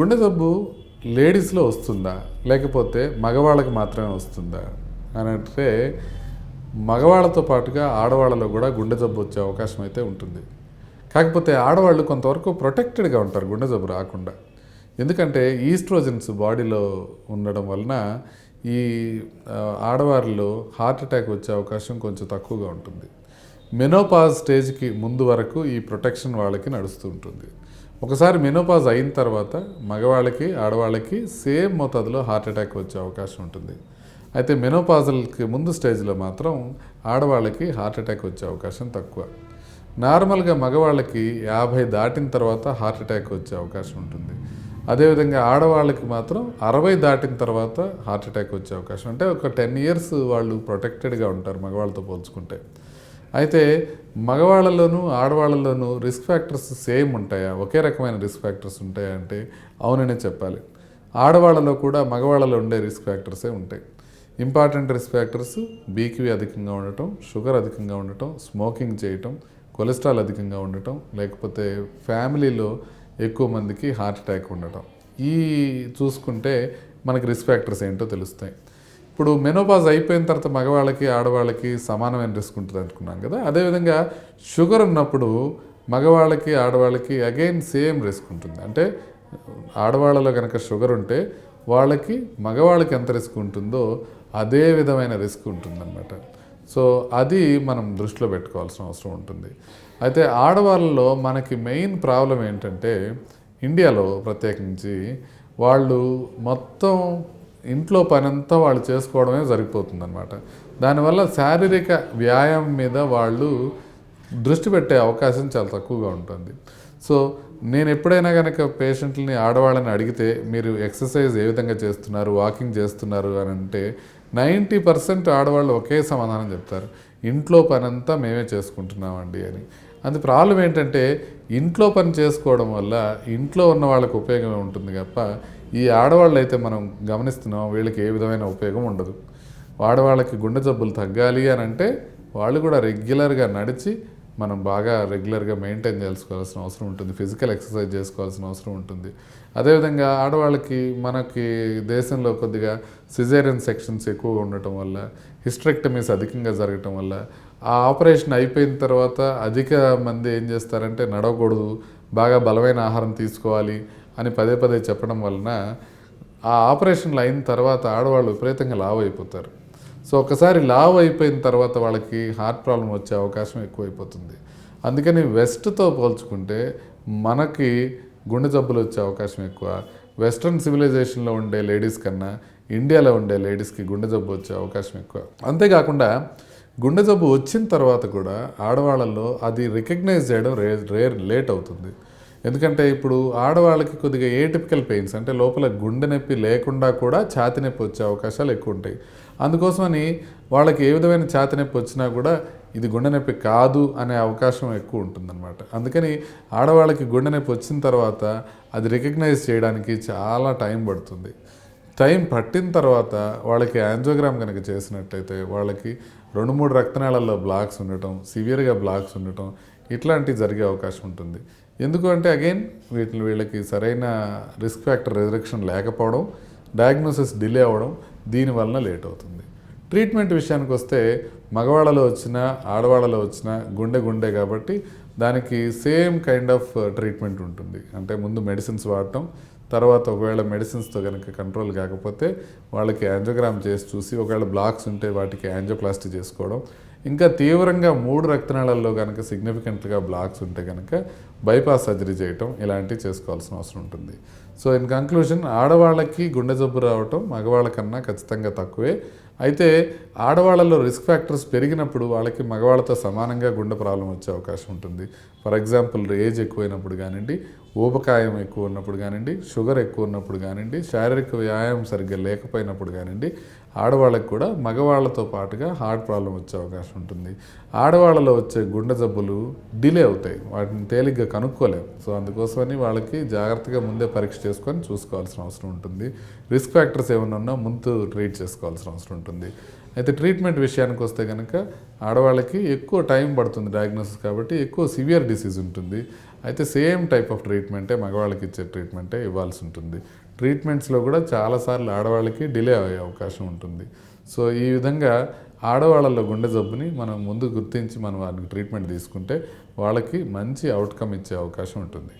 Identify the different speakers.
Speaker 1: గుండె జబ్బు లేడీస్లో వస్తుందా? లేకపోతే మగవాళ్ళకి మాత్రమే వస్తుందా? అని అంటే మగవాళ్ళతో పాటుగా ఆడవాళ్ళలో కూడా గుండె జబ్బు వచ్చే అవకాశం అయితే ఉంటుంది. కాకపోతే ఆడవాళ్ళు కొంతవరకు ప్రొటెక్టెడ్గా ఉంటారు గుండె జబ్బు రాకుండా. ఎందుకంటే ఈస్ట్రోజన్స్ బాడీలో ఉండడం వలన ఈ ఆడవారిలో హార్ట్ అటాక్ వచ్చే అవకాశం కొంచెం తక్కువగా ఉంటుంది. మెనోపాజ్ స్టేజ్కి ముందు వరకు ఈ ప్రొటెక్షన్ వాళ్ళకి నడుస్తూ ఉంటుంది. ఒకసారి మెనోపాజ్ అయిన తర్వాత మగవాళ్ళకి ఆడవాళ్ళకి సేమ్ మోతాదులో హార్ట్ అటాక్ వచ్చే అవకాశం ఉంటుంది. అయితే మెనోపాజల్కి ముందు స్టేజ్లో మాత్రం ఆడవాళ్ళకి హార్ట్ అటాక్ వచ్చే అవకాశం తక్కువ. నార్మల్గా మగవాళ్ళకి యాభై దాటిన తర్వాత హార్ట్ అటాక్ వచ్చే అవకాశం ఉంటుంది. అదేవిధంగా ఆడవాళ్ళకి మాత్రం అరవై దాటిన తర్వాత హార్ట్ అటాక్ వచ్చే అవకాశం. అంటే ఒక టెన్ ఇయర్స్ వాళ్ళు ప్రొటెక్టెడ్గా ఉంటారు మగవాళ్ళతో పోల్చుకుంటే. అయితే మగవాళ్ళలోనూ ఆడవాళ్ళలోనూ రిస్క్ ఫ్యాక్టర్స్ సేమ్ ఉంటాయా? ఒకే రకమైన రిస్క్ ఫ్యాక్టర్స్ ఉంటాయా అంటే అవుననే చెప్పాలి. ఆడవాళ్ళలో కూడా మగవాళ్ళలో ఉండే రిస్క్ ఫ్యాక్టర్సే ఉంటాయి. ఇంపార్టెంట్ రిస్క్ ఫ్యాక్టర్స్ బీక్యూ అధికంగా ఉండటం షుగర్ అధికంగా ఉండటం స్మోకింగ్ చేయటం కొలెస్ట్రాల్ అధికంగా ఉండటం లేకపోతే ఫ్యామిలీలో ఎక్కువ మందికి హార్ట్ అటాక్ ఉండటం. ఈ చూసుకుంటే మనకి రిస్క్ ఫ్యాక్టర్స్ ఏంటో తెలుస్తాయి. ఇప్పుడు మెనోపాజ్ అయిపోయిన తర్వాత మగవాళ్ళకి ఆడవాళ్ళకి సమానమైన రిస్క్ ఉంటుంది అనుకున్నాం కదా? అదేవిధంగా షుగర్ ఉన్నప్పుడు మగవాళ్ళకి ఆడవాళ్ళకి అగైన్ సేమ్ రిస్క్ ఉంటుంది. అంటే ఆడవాళ్ళలో కనుక షుగర్ ఉంటే వాళ్ళకి మగవాళ్ళకి ఎంత రిస్క్ ఉంటుందో అదే విధమైన రిస్క్ ఉంటుందన్నమాట. సో అది మనం దృష్టిలో పెట్టుకోవాల్సిన అవసరం ఉంటుంది. అయితే ఆడవాళ్ళలో మనకి మెయిన్ ప్రాబ్లం ఏంటంటే ఇండియాలో ప్రత్యేకించి వాళ్ళు మొత్తం ఇంట్లో పనంతా వాళ్ళు చేసుకోవడమే సరిపోతుందన్నమాట దానివల్ల శారీరక వ్యాయామం మీద వాళ్ళు దృష్టి పెట్టే అవకాశం చాలా తక్కువగా ఉంటుంది. సో నేను ఎప్పుడైనా కనుక పేషెంట్ని ఆడవాళ్ళని అడిగితే మీరు ఎక్సర్సైజ్ ఏ విధంగా చేస్తున్నారు వాకింగ్ చేస్తున్నారు అని అంటే నైంటీ పర్సెంట్ ఆడవాళ్ళు ఒకే సమాధానం చెప్తారు. ఇంట్లో పనంతా మేమే చేసుకుంటున్నామండి అని. అందు ప్రాబ్లం ఏంటంటే ఇంట్లో పని చేసుకోవడం వల్ల ఇంట్లో ఉన్న వాళ్ళకి ఉపయోగమే ఉంటుంది తప్ప ఈ ఆడవాళ్ళు అయితే మనం గమనిస్తున్నాం వీళ్ళకి ఏ విధమైన ఉపయోగం ఉండదు. ఆడవాళ్ళకి గుండె జబ్బులు తగ్గాలి అని అంటే వాళ్ళు కూడా రెగ్యులర్గా నడిచి మనం బాగా రెగ్యులర్గా మెయింటైన్ చేసుకోవాల్సిన అవసరం ఉంటుంది. ఫిజికల్ ఎక్సర్సైజ్ చేసుకోవాల్సిన అవసరం ఉంటుంది. అదేవిధంగా ఆడవాళ్ళకి మనకి దేశంలో కొద్దిగా సిజేరియన్ సెక్షన్స్ ఎక్కువగా ఉండటం వల్ల హిస్ట్రెక్టమీస్ అధికంగా జరగటం వల్ల ఆ ఆపరేషన్ అయిపోయిన తర్వాత అధిక మంది ఏం చేస్తారంటే నడవకూడదు బాగా బలమైన ఆహారం తీసుకోవాలి అని పదే పదే చెప్పడం వలన ఆ ఆపరేషన్లు అయిన తర్వాత ఆడవాళ్ళు విపరీతంగా లావు అయిపోతారు. సో ఒకసారి లావ్ అయిపోయిన తర్వాత వాళ్ళకి హార్ట్ ప్రాబ్లం వచ్చే అవకాశం ఎక్కువైపోతుంది. అందుకని వెస్ట్తో పోల్చుకుంటే మనకి గుండె జబ్బులు వచ్చే అవకాశం ఎక్కువ. వెస్ట్రన్ సివిలైజేషన్లో ఉండే లేడీస్ కన్నా ఇండియాలో ఉండే లేడీస్కి గుండె జబ్బు వచ్చే అవకాశం ఎక్కువ. అంతేకాకుండా గుండె జబ్బు వచ్చిన తర్వాత కూడా ఆడవాళ్ళల్లో అది రికగ్నైజ్ చేయడం రే రేర్ లేట్ అవుతుంది. ఎందుకంటే ఇప్పుడు ఆడవాళ్ళకి కొద్దిగా ఏటిపికల్ పెయిన్స్ అంటే లోపల గుండె నొప్పి లేకుండా కూడా ఛాతి నొప్పి వచ్చే అవకాశాలు ఎక్కువ ఉంటాయి. అందుకోసమని వాళ్ళకి ఏ విధమైన ఛాతి నొప్పి వచ్చినా కూడా ఇది గుండె నొప్పి కాదు అనే అవకాశం ఎక్కువ ఉంటుందన్నమాట. అందుకని ఆడవాళ్ళకి గుండె నొప్పి వచ్చిన తర్వాత అది రికగ్నైజ్ చేయడానికి చాలా టైం పడుతుంది. టైం పట్టిన తర్వాత వాళ్ళకి యాంజోగ్రామ్ కనుక చేసినట్టయితే వాళ్ళకి రెండు మూడు రక్తనాళాల్లో బ్లాక్స్ ఉండటం సివియర్గా బ్లాక్స్ ఉండటం ఇట్లాంటివి జరిగే అవకాశం ఉంటుంది. ఎందుకంటే అగైన్ వీటిని వీళ్ళకి సరైన రిస్క్ ఫ్యాక్టర్ రిజరెక్షన్ లేకపోవడం డయాగ్నోసిస్ డిలే అవ్వడం దీనివలన లేట్ అవుతుంది. ట్రీట్మెంట్ విషయానికి వస్తే మగవాళ్ళలో వచ్చిన ఆడవాళ్ళలో వచ్చిన గుండె గుండె కాబట్టి దానికి సేమ్ కైండ్ ఆఫ్ ట్రీట్మెంట్ ఉంటుంది. అంటే ముందు మెడిసిన్స్ వాడటం తర్వాత ఒకవేళ మెడిసిన్స్తో కనుక కంట్రోల్ కాకపోతే వాళ్ళకి యాంజోగ్రామ్ చేసి చూసి ఒకవేళ బ్లాక్స్ ఉంటే వాటికి యాంజోప్లాస్టీ చేసుకోవడం ఇంకా తీవ్రంగా మూడు రక్తనాళాల్లో కనుక సిగ్నిఫికెంట్గా బ్లాక్స్ ఉంటే కనుక బైపాస్ సర్జరీ చేయటం ఇలాంటివి చేసుకోవాల్సిన అవసరం ఉంటుంది. సో ఇన్ కంక్లూజన్ ఆడవాళ్ళకి గుండె జబ్బు రావటం మగవాళ్ళకన్నా ఖచ్చితంగా తక్కువే. అయితే ఆడవాళ్ళలో రిస్క్ ఫ్యాక్టర్స్ పెరిగినప్పుడు వాళ్ళకి మగవాళ్ళతో సమానంగా గుండె ప్రాబ్లం వచ్చే అవకాశం ఉంటుంది. ఫర్ ఎగ్జాంపుల్ ఏజ్ ఎక్కువైనప్పుడు కానివ్వండి ఊబకాయం ఎక్కువ ఉన్నప్పుడు కానివ్వండి షుగర్ ఎక్కువ ఉన్నప్పుడు కానివ్వండి శారీరక వ్యాయామం సరిగ్గా లేకపోయినప్పుడు కానివ్వండి ఆడవాళ్ళకి కూడా మగవాళ్ళతో పాటుగా హార్ట్ ప్రాబ్లం వచ్చే అవకాశం ఉంటుంది. ఆడవాళ్ళలో వచ్చే గుండె జబ్బులు డిలే అవుతాయి. వాటిని తేలిగ్గా కనుక్కోలేము సో అందుకోసమని వాళ్ళకి జాగ్రత్తగా ముందే పరీక్ష చేసుకొని చూసుకోవాల్సిన అవసరం ఉంటుంది. రిస్క్ ఫ్యాక్టర్స్ ఏమైనా ఉన్నా ముందు ట్రీట్ చేసుకోవాల్సిన అవసరం ఉంటుంది. అయితే ట్రీట్మెంట్ విషయానికి వస్తే కనుక ఆడవాళ్ళకి ఎక్కువ టైం పడుతుంది డయాగ్నోసిస్ కాబట్టి ఎక్కువ సివియర్ డిసీజ్ ఉంటుంది. అయితే సేమ్ టైప్ ఆఫ్ ట్రీట్మెంటే మగవాళ్ళకి ఇచ్చే ట్రీట్మెంటే ఇవ్వాల్సి ఉంటుంది. ట్రీట్మెంట్స్లో కూడా చాలాసార్లు ఆడవాళ్ళకి డిలే అయ్యే అవకాశం ఉంటుంది. సో ఈ విధంగా ఆడవాళ్ళలో గుండె జబ్బుని మనం ముందు గుర్తించి మనం వారికి ట్రీట్మెంట్ తీసుకుంటే వాళ్ళకి మంచి అవుట్కమ్ ఇచ్చే అవకాశం ఉంటుంది.